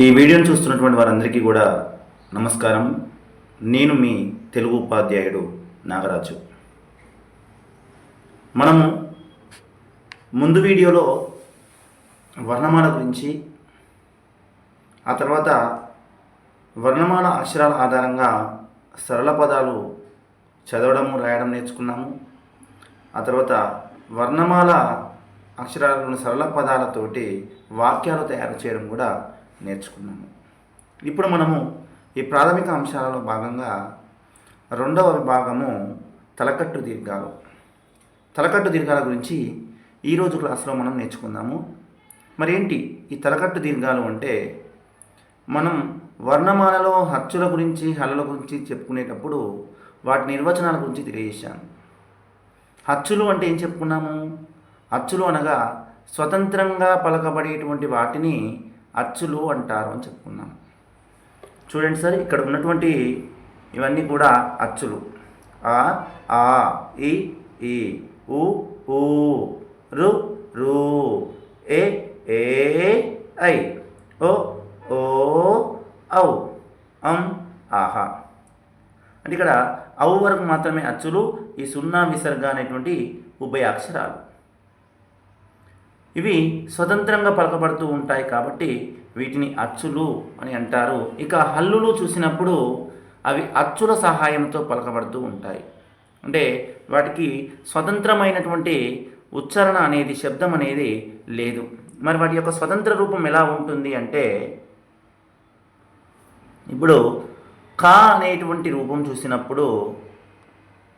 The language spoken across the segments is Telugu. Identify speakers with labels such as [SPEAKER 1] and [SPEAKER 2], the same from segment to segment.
[SPEAKER 1] ఈ వీడియోను చూస్తున్నటువంటి వారందరికీ కూడా నమస్కారం. నేను మీ తెలుగు ఉపాధ్యాయుడు నాగరాజు. మనము ముందు వీడియోలో వర్ణమాల గురించి ఆ తర్వాత వర్ణమాల అక్షరాల ఆధారంగా సరళ పదాలు చదవడము రాయడం నేర్చుకున్నాము. ఆ తర్వాత వర్ణమాల అక్షరాలను సరళ పదాలతోటి వాక్యాలు తయారు చేయడం కూడా నేర్చుకున్నాము. ఇప్పుడు మనము ఈ ప్రాథమిక అంశాలలో భాగంగా రెండవ విభాగము తలకట్టు దీర్ఘాలు. తలకట్టు దీర్ఘాల గురించి ఈరోజు క్లాస్లో మనం నేర్చుకుందాము. మరి ఏంటి ఈ తలకట్టు దీర్ఘాలు అంటే? మనం వర్ణమాలలో హచ్చుల గురించి హలల గురించి చెప్పుకునేటప్పుడు వాటి నిర్వచనాల గురించి తెలియజేశాను. హచ్చులు అంటే ఏం చెప్పుకున్నాము? అచ్చులు అనగా స్వతంత్రంగా పలకబడేటువంటి వాటిని అచ్చులు అంటారు అని చెప్పుకున్నాం. చూడండి సార్ ఇక్కడ ఉన్నటువంటి ఇవన్నీ కూడా అచ్చులు. ఆ ఆ ఈ ఈ ఉ ఊ రు రు ఏ ఏ ఐ ఓ ఓ ఔ అం ఆహా. అంటే ఇక్కడ ఔ వరకు మాత్రమే అచ్చులు ఈ సున్నా విసర్గ అనేటువంటి ఉభయ అక్షరాలు. ఇవి స్వతంత్రంగా పలకబడుతూ ఉంటాయి కాబట్టి వీటిని అచ్చులు అని అంటారు. ఇక హల్లులు చూసినప్పుడు అవి అచ్చుల సహాయంతో పలకబడుతూ ఉంటాయి. అంటే వాటికి స్వతంత్రమైనటువంటి ఉచ్చారణ అనేది శబ్దం అనేది లేదు. మరి వాటి యొక్క స్వతంత్ర రూపం ఎలా ఉంటుంది అంటే ఇప్పుడు కా అనేటువంటి రూపం చూసినప్పుడు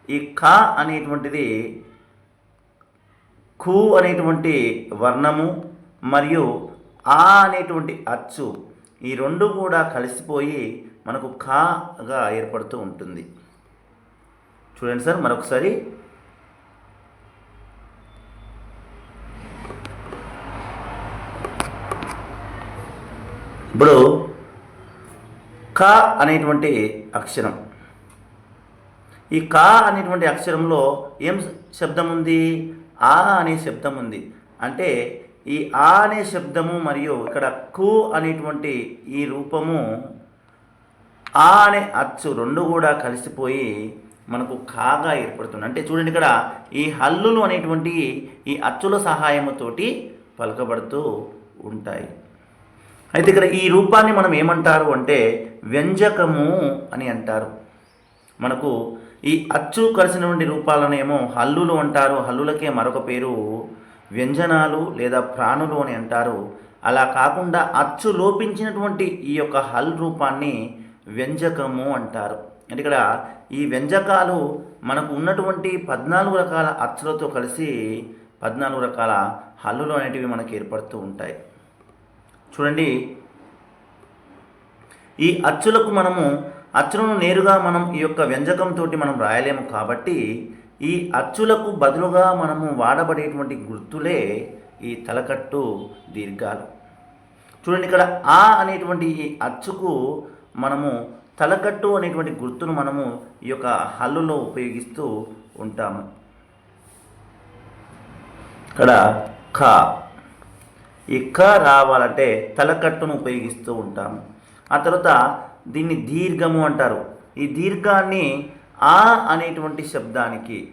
[SPEAKER 1] ఈ కా అనేటువంటిది ఖు అనేటువంటి వర్ణము మరియు ఆ అనేటువంటి అచ్చు ఈ రెండు కూడా కలిసిపోయి మనకు కాగా ఏర్పడుతూ ఉంటుంది. చూడండి సార్ మరొకసారి. ఇప్పుడు క అనేటువంటి అక్షరం. ఈ కా అనేటువంటి అక్షరంలో ఏం శబ్దం ఉంది? ఆ అనే శబ్దం ఉంది. అంటే ఈ ఆ అనే శబ్దము మరియు ఇక్కడ కు అనేటువంటి ఈ రూపము ఆ అనే అచ్చు రెండు కూడా కలిసిపోయి మనకు కాగా ఏర్పడుతుంది. అంటే చూడండి ఇక్కడ ఈ హల్లులు అనేటువంటి ఈ అచ్చుల సహాయముతోటి పలకబడుతూ ఉంటాయి. అయితే ఇక్కడ ఈ రూపాన్ని మనం ఏమంటారు అంటే వ్యంజకము అని అంటారు. మనకు ఈ అచ్చు కలిసినటువంటి రూపాలనేమో హల్లులు అంటారు హల్లులకే మరొక పేరు వ్యంజనాలు లేదా ప్రాణులు అని అంటారు. అలా కాకుండా అచ్చు లోపించినటువంటి ఈ యొక్క హల్ రూపాన్ని వ్యంజకము అంటారు. అంటే ఇక్కడ ఈ వ్యంజకాలు మనకు ఉన్నటువంటి పద్నాలుగు రకాల అచ్చులతో కలిసి పద్నాలుగు రకాల హల్లులు అనేటివి మనకు ఏర్పడుతూ ఉంటాయి. చూడండి ఈ అచ్చులకు మనము అచ్చులను నేరుగా మనం ఈ యొక్క వ్యంజకంతో మనం రాయలేము కాబట్టి ఈ అచ్చులకు బదులుగా మనము వాడబడేటువంటి గుర్తులే ఈ తలకట్టు దీర్ఘాలు. చూడండి ఇక్కడ ఆ అనేటువంటి ఈ అచ్చుకు మనము తలకట్టు అనేటువంటి గుర్తును మనము ఈ యొక్క హల్లులో ఉపయోగిస్తూ ఉంటాము. ఇక్కడ ఖ. ఈ క రావాలంటే తలకట్టును ఉపయోగిస్తూ ఉంటాము. ఆ తర్వాత దీన్ని దీర్ఘము అంటారు. ఈ దీర్ఘాన్ని ఆ అనేటువంటి శబ్దానికి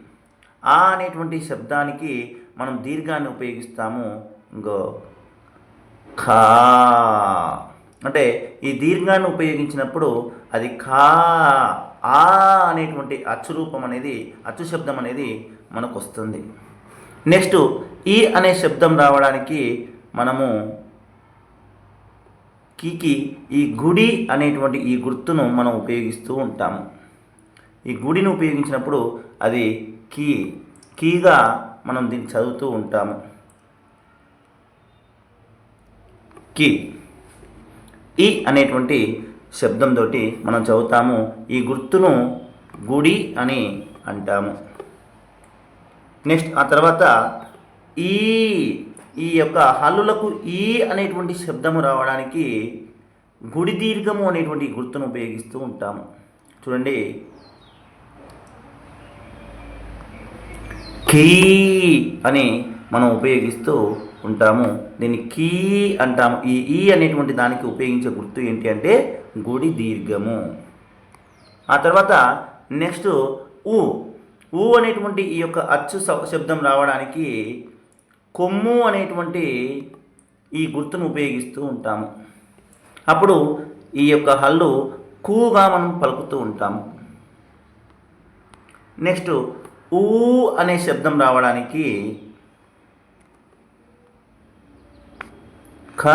[SPEAKER 1] ఆ అనేటువంటి శబ్దానికి మనం దీర్ఘాన్ని ఉపయోగిస్తాము. ఇంకో ఖా. అంటే ఈ దీర్ఘాన్ని ఉపయోగించినప్పుడు అది ఖా ఆ అనేటువంటి అచ్చు రూపం అనేది అచ్చు శబ్దం అనేది మనకు వస్తుంది నెక్స్ట్ ఈ అనే శబ్దం రావడానికి మనము కీకి ఈ గుడి అనేటువంటి ఈ గుర్తును మనం ఉపయోగిస్తూ ఉంటాము. ఈ గుడిని ఉపయోగించినప్పుడు అది కీ కీగా మనం దీన్ని చదువుతూ ఉంటాము. కీ ఈ అనేటువంటి శబ్దంతో మనం చదువుతాము. ఈ గుర్తును గుడి అని అంటాము. నెక్స్ట్ ఆ తర్వాత ఈ ఈ యొక్క హల్లులకు ఈ అనేటువంటి శబ్దము రావడానికి గుడి దీర్ఘము అనేటువంటి గుర్తును ఉపయోగిస్తూ ఉంటాము. చూడండి. కీ అని మనం ఉపయోగిస్తూ ఉంటాము. దీన్ని కీ అంటాము. ఈ ఈ అనేటువంటి దానికి ఉపయోగించే గుర్తు ఏంటి అంటే గుడి దీర్ఘము. ఆ తర్వాత నెక్స్ట్ ఊ. ఊ అనేటువంటి ఈ యొక్క అచ్చు శబ్దం రావడానికి కొమ్ము అనేటువంటి ఈ గుర్తును ఉపయోగిస్తూ ఉంటాము. అప్పుడు ఈ యొక్క హల్లు కూగా మనం పలుకుతూ ఉంటాము. నెక్స్ట్ ఊ అనే శబ్దం రావడానికి ఖ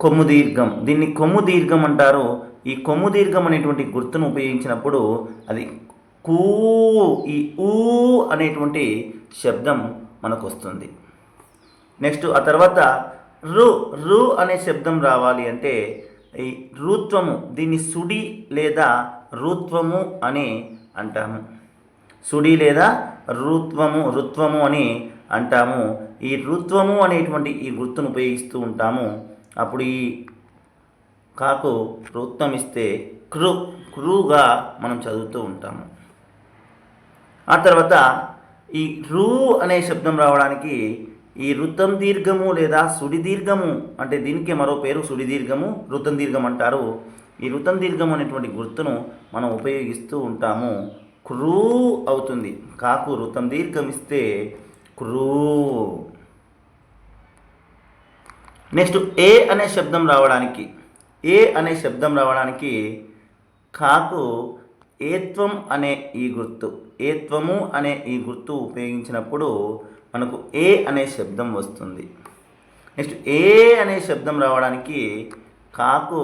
[SPEAKER 1] కొమ్ము దీర్ఘం. దీన్ని కొమ్ము దీర్ఘం అంటారు. ఈ కొమ్ము దీర్ఘం అనేటువంటి గుర్తును ఉపయోగించినప్పుడు అది కూ ఈ ఊ అనేటువంటి శబ్దం మనకు వస్తుంది నెక్స్ట్ ఆ తర్వాత రు రు అనే శబ్దం రావాలి అంటే ఈ రుత్వము దీన్ని సుడి లేదా రుత్వము అని అంటాము. సుడి లేదా రుత్వము రుత్వము అని అంటాము. ఈ రుత్వము అనేటువంటి ఈ గుర్తును ఉపయోగిస్తూ ఉంటాము. అప్పుడు ఈ కాకు రుత్వం ఇస్తే క్రు క్రూగా మనం చదువుతూ ఉంటాము. ఆ తర్వాత ఈ రూ అనే శబ్దం రావడానికి ఈ రుతం దీర్ఘము లేదా సుడిదీర్ఘము అంటే దీనికి మరో పేరు సుడిదీర్ఘము దీర్ఘము దీర్ఘం అంటారు. ఈ రుతం దీర్ఘం అనేటువంటి గుర్తును మనం ఉపయోగిస్తూ ఉంటాము. క్రూ అవుతుంది. కాకు రుతం దీర్ఘం ఇస్తే క్రూ నెక్స్ట్ ఏ అనే శబ్దం రావడానికి ఏ అనే శబ్దం రావడానికి కాకు ఏత్వం అనే ఈ గుర్తు ఏత్వము అనే ఈ గుర్తు ఉపయోగించినప్పుడు మనకు ఏ అనే శబ్దం వస్తుంది. నెక్స్ట్ ఏ అనే శబ్దం రావడానికి కాకు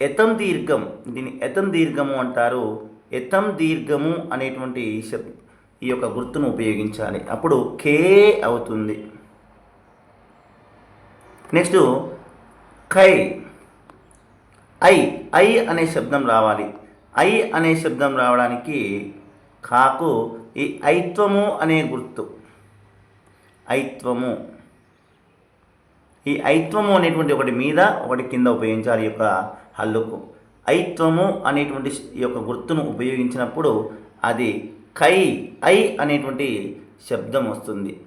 [SPEAKER 1] ఎతం దీర్ఘం దీన్ని ఎతం దీర్ఘము అంటారు. ఎతం దీర్ఘము అనేటువంటి ఈ శబ్ ఈ యొక్క గుర్తును ఉపయోగించాలి. అప్పుడు కే అవుతుంది. నెక్స్ట్ కై ఐ ఐ అనే శబ్దం రావాలి. ఐ అనే శబ్దం రావడానికి కాకు ఈ ఐత్వము అనే గుర్తు ఐత్వము. ఈ ఐత్వము అనేటువంటి ఒకటి మీద ఒకటి కింద ఉపయోగించాలి ఈ యొక్క హల్లుకు. ఐత్వము అనేటువంటి ఈ యొక్క గుర్తును ఉపయోగించినప్పుడు అది కై ఐ అనేటువంటి శబ్దం వస్తుంది.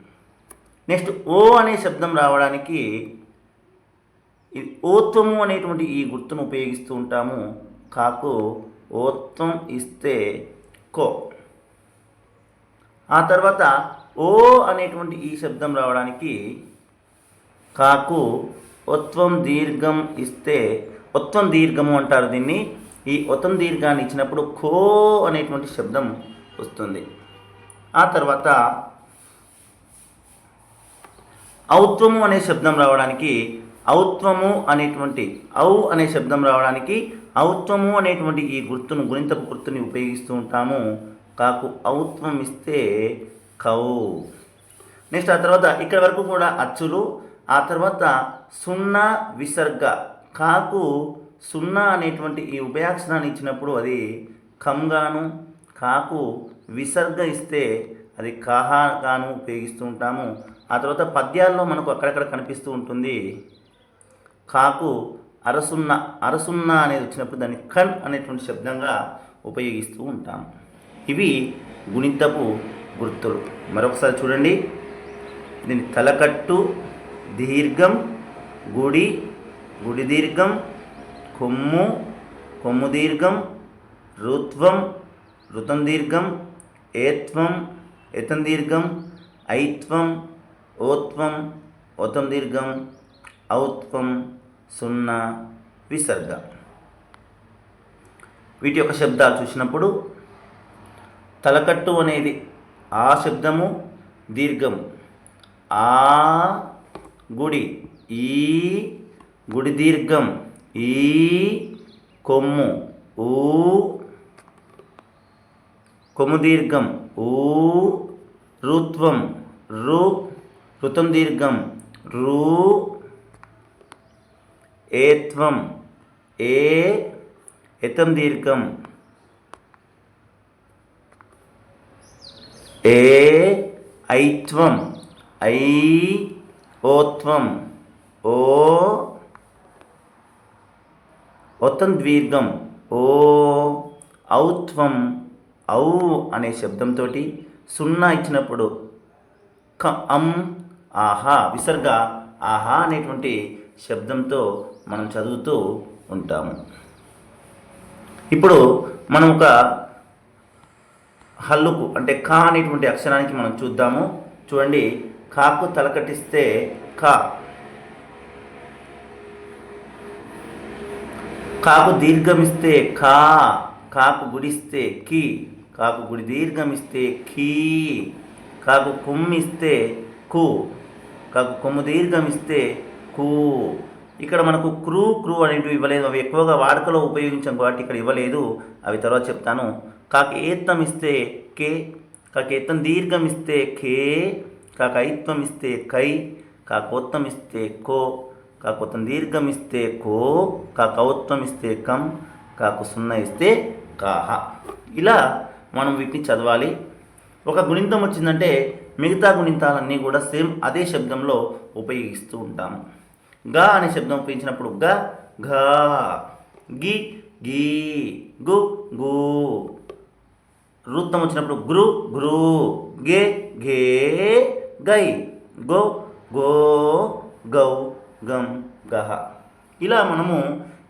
[SPEAKER 1] నెక్స్ట్ ఓ అనే శబ్దం రావడానికి ఇది ఓత్వము అనేటువంటి ఈ గుర్తును ఉపయోగిస్తూ ఉంటాము. కాకు ఓత్వం ఇస్తే కో. ఆ తర్వాత ఓ అనేటువంటి ఈ శబ్దం రావడానికి కాకు ఒత్వం దీర్ఘం ఇస్తే ఒత్వం దీర్ఘము అంటారు దీన్ని. ఈ ఒత్వం దీర్ఘాన్ని ఇచ్చినప్పుడు ఖో అనేటువంటి శబ్దం వస్తుంది. ఆ తర్వాత ఔత్వము అనే శబ్దం రావడానికి ఔత్వము అనేటువంటి ఔ అనే శబ్దం రావడానికి ఔత్వము అనేటువంటి ఈ గుర్తును గుణింతపు గుర్తుని ఉపయోగిస్తూ ఉంటాము. కాకు ఔత్వం ఇస్తే కౌ. నెక్స్ట్ ఆ తర్వాత ఇక్కడ వరకు కూడా అచ్చులు ఆ తర్వాత సున్నా విసర్గ. కాకు సున్నా అనేటువంటి ఈ ఉభయాక్షరాన్ని ఇచ్చినప్పుడు అది కంగాను కాకు విసర్గ ఇస్తే అది కాహాగాను ఉపయోగిస్తూ ఉంటాము. ఆ తర్వాత పద్యాల్లో మనకు అక్కడక్కడ కనిపిస్తూ ఉంటుంది కాకు అరసున్న అరసున్న అనేది వచ్చినప్పుడు దాన్ని కన్ అనేటువంటి శబ్దంగా ఉపయోగిస్తూ ఉంటాము. ఇవి గుణితపు గుర్తులు. మరొకసారి చూడండి. దీని తలకట్టు దీర్ఘం గుడి గుడి దీర్ఘం కొమ్ము కొమ్ము దీర్ఘం రుత్వం ఋతం దీర్ఘం ఏత్వం ఎతం దీర్ఘం ఐత్వం ఓత్వం ఓతం దీర్ఘం ఔత్వం సున్నా విసర్గ. వీటి యొక్క శబ్దాలు చూసినప్పుడు తలకట్టు అనేది ఆ శబ్దము దీర్ఘము ఆ గుడి ఈ గుడి దీర్ఘం ఈ కొమ్ము ఊ కొమ్ము దీర్ఘం ఊ రుత్వం రు ఋతం దీర్ఘం రూ ఏత్వం ఏ ఎతం దీర్ఘం ఏ ఐత్వం ఐ ఓత్వం ఓ ఒత్తం దీర్ఘం ఓ ఔత్వం ఔ అనే శబ్దంతో సున్నా ఇచ్చినప్పుడు క అం ఆహా విసర్గ ఆహా అనేటువంటి శబ్దంతో మనం చదువుతూ ఉంటాము. ఇప్పుడు మనం ఒక హల్లుకు అంటే కా అనేటువంటి అక్షరానికి మనం చూద్దాము. చూడండి కాకు తలకట్టిస్తే కా. కాకు దీర్ఘమిస్తే కా కాకు గుడిస్తే కి కాకు గుడి దీర్ఘమిస్తే కీ కాకు కుమ్మిస్తే కు కాకు కొమ్ము దీర్ఘమిస్తే కూ. ఇక్కడ మనకు క్రూ క్రూ అనేటివి ఇవ్వలేదు. అవి ఎక్కువగా వాడుకలో ఉపయోగించాం కాబట్టి ఇక్కడ ఇవ్వలేదు. అవి తర్వాత చెప్తాను. కాకు ఏత్తం కే కాకు ఏత్తం దీర్ఘం ఇస్తే కే కాకు ఐత్వం ఇస్తే కై కాకోత్తం ఇస్తే కో కాకొత్తం దీర్ఘం ఇస్తే కో కాకౌత్వం ఇస్తే కం కాకు సున్న ఇస్తే కాహ ఇలా మనం వీటిని చదవాలి. ఒక గుణింతం వచ్చిందంటే మిగతా గుణింతాలన్నీ కూడా సేమ్ అదే శబ్దంలో ఉపయోగిస్తూ ఉంటాము. గా అనే శబ్దం ఉపయోగించినప్పుడు గ ఘ గి గీ గు గు. రుత్తం వచ్చినప్పుడు గురు గురు గే ఘే గై గో గో గౌ గం గహ. ఇలా మనము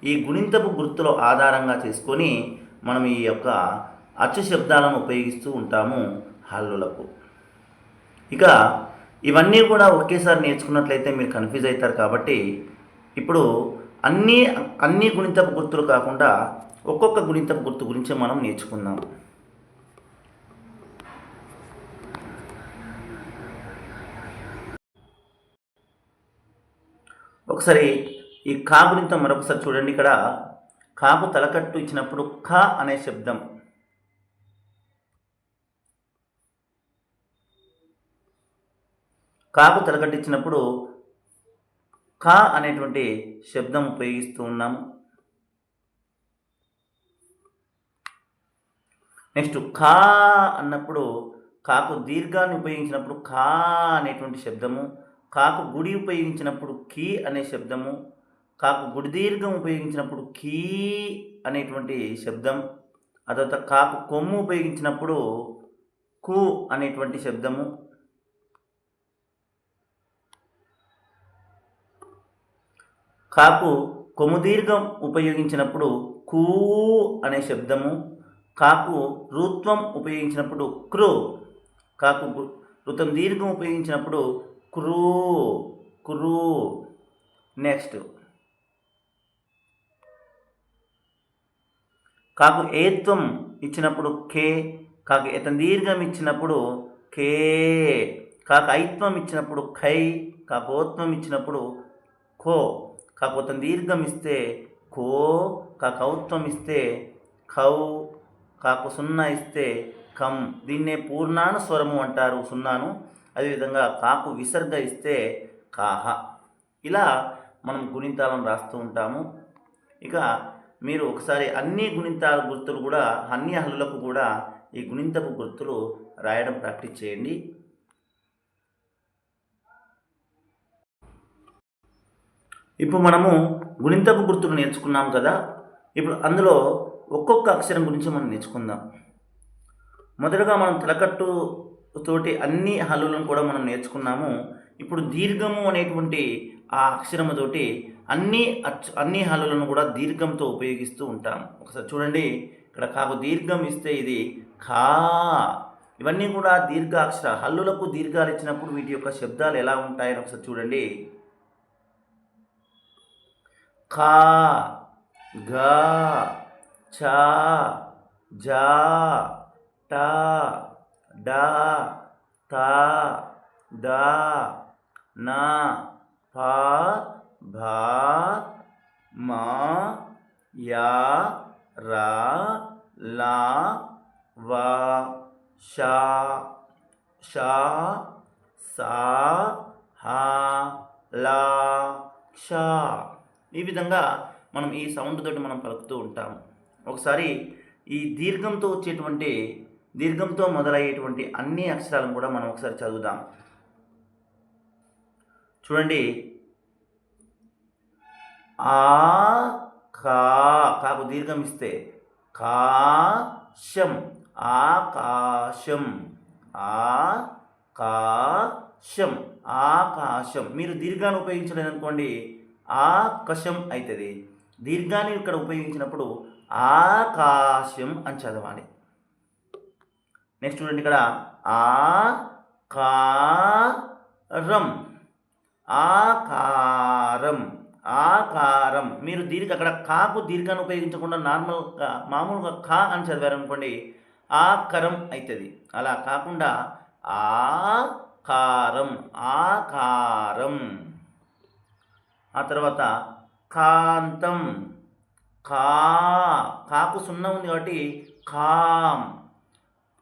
[SPEAKER 1] ఈ గుణింతపు గుర్తుల ఆధారంగా చేసుకొని మనం ఈ యొక్క అచ్చు శబ్దాలను ఉపయోగిస్తూ ఉంటాము హల్లులకు. ఇక ఇవన్నీ కూడా ఒకేసారి నేర్చుకున్నట్లయితే మీరు కన్ఫ్యూజ్ అవుతారు కాబట్టి ఇప్పుడు అన్నీ అన్ని గుణింతపు గుర్తులు కాకుండా ఒక్కొక్క గుణింతపు గుర్తు గురించి మనం నేర్చుకుందాం. ఒకసారి ఈ కా గురించి మరొకసారి చూడండి ఇక్కడ. కాకు తలకట్టు ఇచ్చినప్పుడు క అనే శబ్దం. కాకు ఇచ్చినప్పుడు క అనేటువంటి శబ్దం ఉపయోగిస్తూ ఉన్నాము. నెక్స్ట్ కా అన్నప్పుడు కాకు దీర్ఘాన్ని ఉపయోగించినప్పుడు కా అనేటువంటి శబ్దము కాకు గుడి ఉపయోగించినప్పుడు కీ అనే శబ్దము కాకు గుడి దీర్ఘం ఉపయోగించినప్పుడు కీ అనేటువంటి శబ్దం ఆ తర్వాత కాకు కొమ్ము ఉపయోగించినప్పుడు కు అనేటువంటి శబ్దము. కాకు కొమ్ము దీర్ఘం ఉపయోగించినప్పుడు కూ అనే శబ్దము కాకు రుత్వం ఉపయోగించినప్పుడు క్రు కాకు రుతం దీర్ఘం ఉపయోగించినప్పుడు క్రూ క్రూ. నెక్స్ట్. కాకు ఏత్వం ఇచ్చినప్పుడు కే కాకు ఏతం దీర్ఘం ఇచ్చినప్పుడు కే కాకు ఐత్వం ఇచ్చినప్పుడు ఖై కాకోత్వం ఇచ్చినప్పుడు ఖో కాకపోతే దీర్ఘం ఇస్తే కో కాకౌత్వం ఇస్తే ఖౌ కాకు సున్నా ఇస్తే కం దీన్నే పూర్ణాను స్వరము అంటారు సున్నాను. అదేవిధంగా కాకు విసర్గ ఇస్తే కాహ. ఇలా మనం గుణింతాలను రాస్తూ ఉంటాము. ఇక మీరు ఒకసారి అన్ని గుణింతాల గుర్తులు కూడా అన్ని హల్లులకు కూడా ఈ గుణింతపు గుర్తులు రాయడం ప్రాక్టీస్ చేయండి. ఇప్పుడు మనము గుణింతపు గుర్తులు నేర్చుకున్నాం కదా. ఇప్పుడు అందులో ఒక్కొక్క అక్షరం గురించి మనం నేర్చుకుందాం. మొదటగా మనం తలకట్టు తోటి అన్ని హల్లులను కూడా మనం నేర్చుకున్నాము. ఇప్పుడు దీర్ఘము అనేటువంటి ఆ అక్షరముతోటి అన్ని అచ్చు అన్ని హల్లులను కూడా దీర్ఘంతో ఉపయోగిస్తూ ఉంటాం ఒకసారి చూడండి ఇక్కడ కాకు దీర్ఘం ఇస్తే ఇది ఖా ఇవన్నీ కూడా దీర్ఘ అక్షర హల్లులకు దీర్ఘాలు ఇచ్చినప్పుడు వీటి యొక్క శబ్దాలు ఎలా ఉంటాయని ఒకసారి చూడండి. ఖా ఘ ఛ జా టా డా తా దా నా పా భా మా యా రా లా వా షా షా సా హా లా క్షా. ఈ విధంగా మనం ఈ సౌండ్ తోటి మనం పలుకుతూ ఉంటాం ఒకసారి ఈ దీర్ఘంతో వచ్చేటువంటి దీర్ఘంతో మొదలయ్యేటువంటి అన్ని అక్షరాలను కూడా మనం ఒకసారి చదువుదాం. చూడండి. ఆ కా కాకు దీర్ఘం ఇస్తే కాశం ఆకాశం ఆకాశం ఆకాశం. మీరు దీర్ఘాన్ని ఉపయోగించలేదనుకోండి ఆకాశం అవుతుంది దీర్ఘాన్ని ఇక్కడ ఉపయోగించినప్పుడు ఆకాశం అని చదవాలి. నెక్స్ట్ చూడండి ఇక్కడ ఆ కారం ఆకారం. ఆకారం. మీరు దీర్ఘ అక్కడ కాకు దీర్ఘాన్ని ఉపయోగించకుండా నార్మల్గా మామూలుగా కా అని చదివారనుకోండి ఆకరం అవుతుంది అలా కాకుండా ఆకారం ఆకారం. ఆ తర్వాత కాంతం. కా కాకు సున్నా ఉంది కాబట్టి కాం.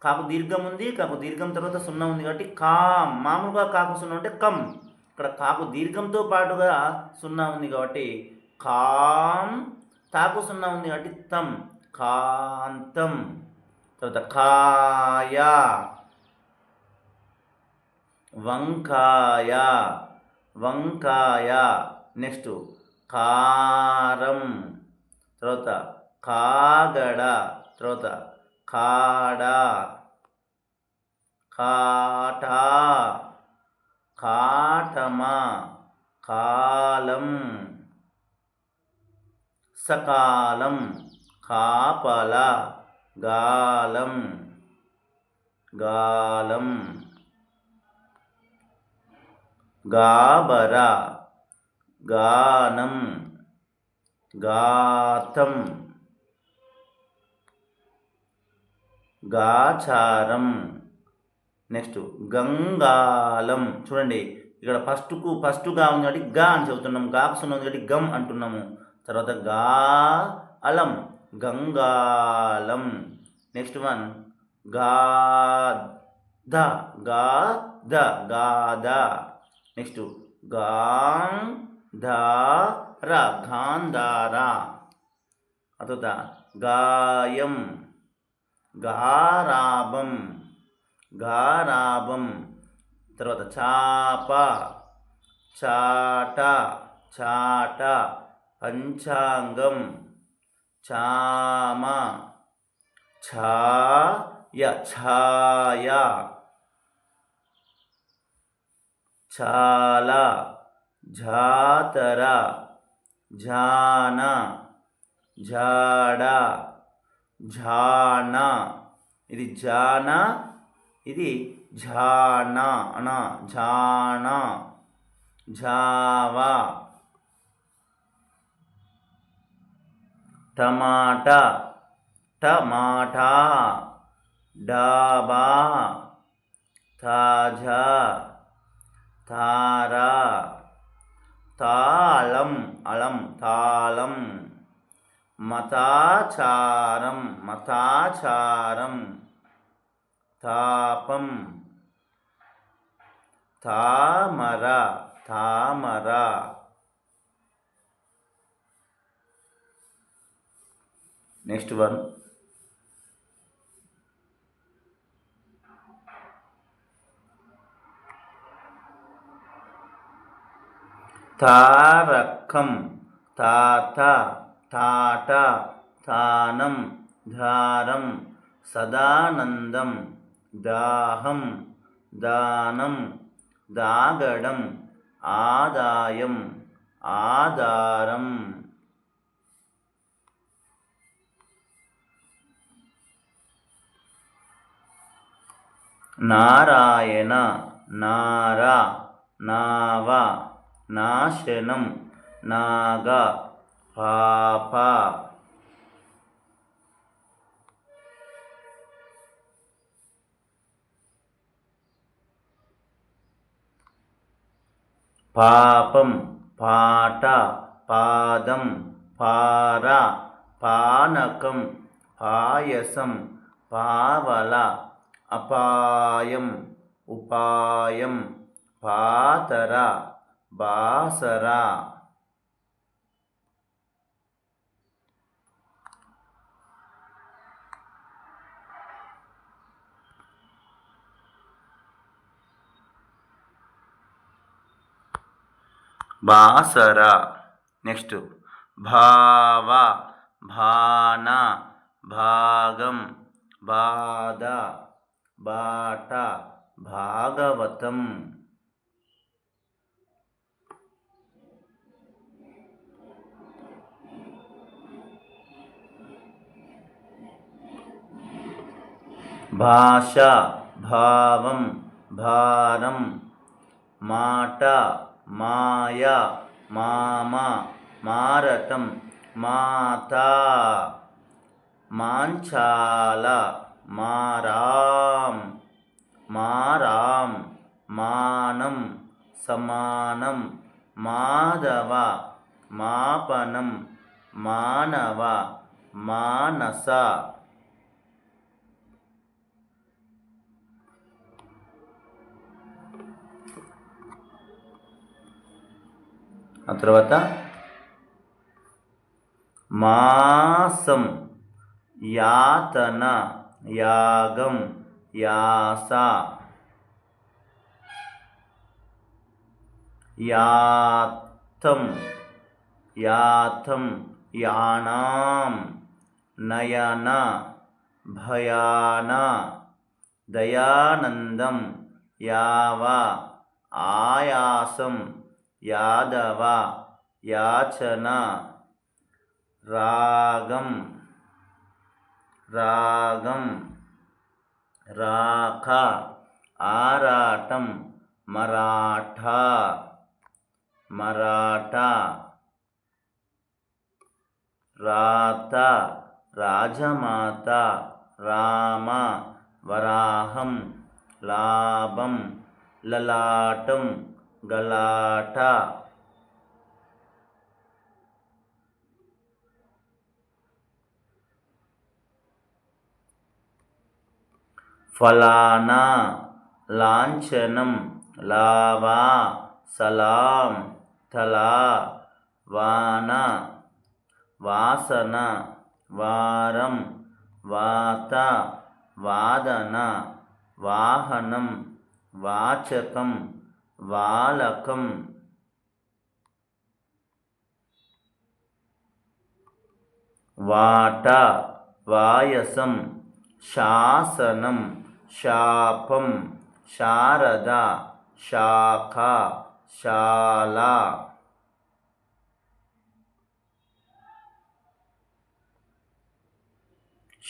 [SPEAKER 1] కాకు దీర్ఘం ఉంది కాకు దీర్ఘం తర్వాత సున్నా ఉంది కాబట్టి కాం మామూలుగా కాకు సున్నా అంటే కమ్ ఇక్కడ కాకు దీర్ఘంతో పాటుగా సున్నా ఉంది కాబట్టి కాం తాకు సున్నా ఉంది కాబట్టి తం. కాంతం. తర్వాత కాయ. వంకాయ. వంకాయ. నెక్స్ట్ కారం. తర్వాత కాగడ. తర్వాత కాడ. కాటా. కాటమ. కాలం. సకాలం. కాపల. గాలం. గాలం. గాబర. గానం. గాతం. గాచారం. నెక్స్ట్ గంగాలం చూడండి ఇక్కడ ఫస్ట్కు ఫస్ట్గా ఉంది కాబట్టి గా అని చెబుతున్నాం. గాకు సున్నా ఉంది కాబట్టి గమ్ అంటున్నాము. తర్వాత గా అలం గంగాలం నెక్స్ట్ వన్గా ద గా ద గాద నెక్స్ట్ గాం ధార గాంధార. ఆ తర్వాత గాయం. గారాబం గారాబం తర్వాత చాప చాట చాట పంచాంగం చామ ఛాయ ఛాయ చాలా జాతర జాన జాడ ఝాన. ఇది జాన ఇది ఝాన అన ఝాన జావా టమాటా టమాటా డాబా తాజా తారా తాళం అలం తాళం. మతాచారం మతాచారం తాపం తామర తామర. నెక్స్ట్ వన్ తారకం తాత. తాట తానం ధారం సదానందం దాహం దానం దాగడం ఆదాయం ఆధారం. నారాయణ నారా నావ నాశనం నాగా పాప. పాపం పాట పాదం పార పానకం పాయసం పావల అపాయం ఉపాయం పాతర బాసరా బాసర. నెక్స్ట్. భావ భాన భాగం బాధ బాట భాగవతం. భాష భావం భారం మాట మాయ మామ మారతం మాత మాంచాల మారాం మారాం మానం సమానం మాధవ మాపనం మానవ మానస ఆ తర్వాత మాసం యాతన యాగం యాస యాత్తం యాథం యానాం నయన భయాన దయానందం యావ ఆయాసం యాదవ యాచన రాగం రాగం రాఖ ఆరాటం మరాఠా మరాఠా రాత రాజమాత రామ వరాహం లాభం లలాటం గలాట. ఫలానా లాంఛనం లావా సలాం తలా వాన వాసన వారం వాత వాదన వాహనం వాచకం వాలకం. వాట వాయసం శాసనం శాపం శారద శాఖ శాల.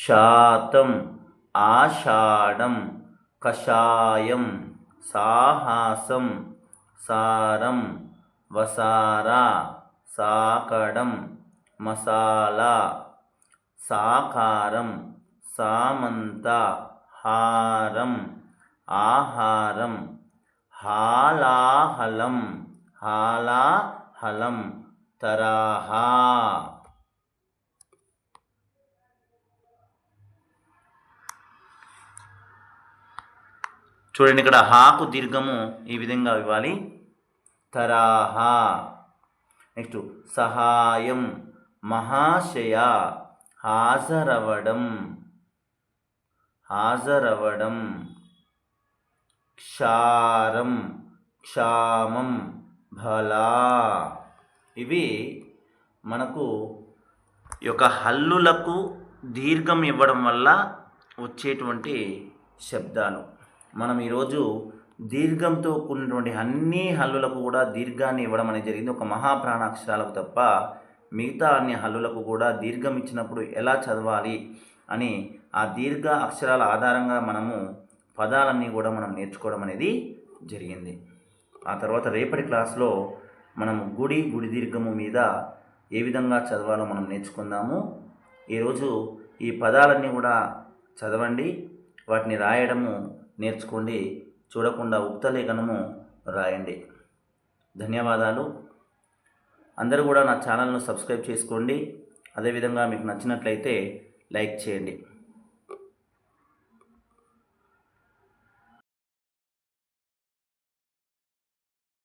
[SPEAKER 1] శాతం ఆషాఢం కషాయం. సాహాసం సారం వసారా సాకడం మసాలా సాకారం సామంత హారం ఆహారం హాలాహలం హాలాహలం తరాహా. చూడండి ఇక్కడ హాకు దీర్ఘము ఈ విధంగా ఇవ్వాలి. తరాహా. నెక్స్ట్ సహాయం మహాశయ హాజరవడం హాజరవడం క్షారం క్షామం భలా ఇవి మనకు ఈ యొక్క హల్లులకు దీర్ఘం ఇవ్వడం వల్ల వచ్చేటువంటి శబ్దాలు. మనం ఈరోజు దీర్ఘంతో కూడినటువంటి అన్ని హల్లులకు కూడా దీర్ఘాన్ని ఇవ్వడం అనేది జరిగింది. ఒక మహాప్రాణాక్షరాలకు తప్ప మిగతా అన్ని హల్లులకు కూడా దీర్ఘం ఇచ్చినప్పుడు ఎలా చదవాలి అని ఆ దీర్ఘ అక్షరాల ఆధారంగా మనము పదాలన్నీ కూడా మనం నేర్చుకోవడం అనేది జరిగింది. ఆ తర్వాత రేపటి క్లాస్లో మనం గుడి గుడి దీర్ఘము మీద ఏ విధంగా చదవాలో మనం నేర్చుకుందాము. ఈరోజు ఈ పదాలన్నీ కూడా చదవండి. వాటిని రాయడము నేర్చుకోండి. చూడకుండా ఉక్తలేఖనము రాయండి. ధన్యవాదాలు. అందరూ కూడా నా ఛానల్ను సబ్స్క్రైబ్ చేసుకోండి. అదేవిధంగా మీకు నచ్చినట్లయితే లైక్ చేయండి.